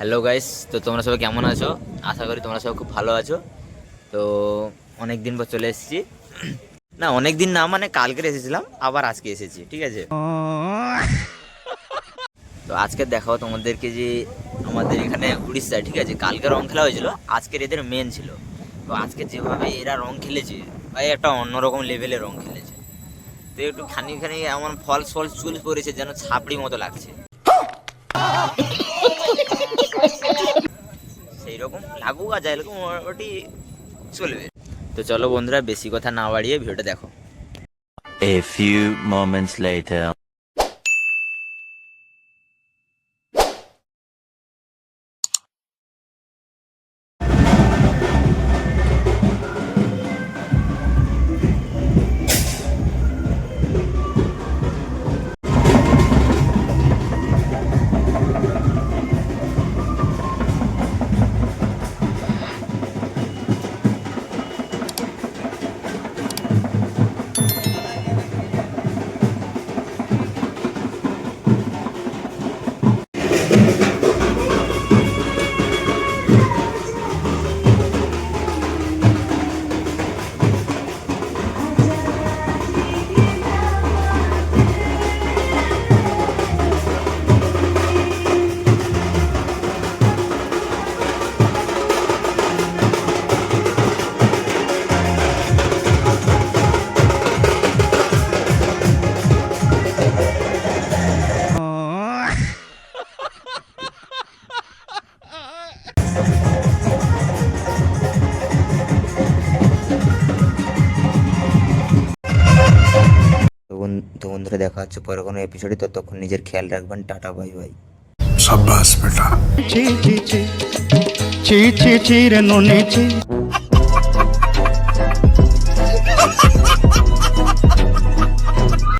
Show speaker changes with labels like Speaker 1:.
Speaker 1: Hello guys তো তোমরা সবাই কেমন আছো? আশা করি তোমরা সবাই খুব ভালো আছো। তো অনেক দিন পর চলে এসেছি। না অনেক দিন না মানে কালকে এসেছিলাম, আবার আজকে এসেছি, ঠিক আছে? তো আজকে দেখাও তোমাদেরকে যে আমাদের এখানে উড়িষ্যায় ঠিক আছে? কালকে রং খেলা হয়েছিল, আজকের এদের মেন ছিল। তো আজকে যেভাবে এরা রং খেলেছে, ভাই, একটা অন্যরকম লেভেলের রং খেলেছে। তো একটু খানি খানি এমন ফলস ফলস চুল পড়েছে যেন ছাপড়ি মতো লাগছে। সেই রকম লাগুক আর যাই রকম ওটি চলবে তো চলো বন্ধুরা, বেশি কথা না বাড়িয়ে ভিডিওটা দেখো
Speaker 2: A few moments later.
Speaker 1: তো বন্ধুরা দেখা হচ্ছে। পরে কোনো এপিসোডে তখন নিজের খেয়াল রাখবেন। টাটা বাই বাই
Speaker 3: সাব্বাস বেটা।
Speaker 4: চি চি চি চি চি চি রে নুনি চি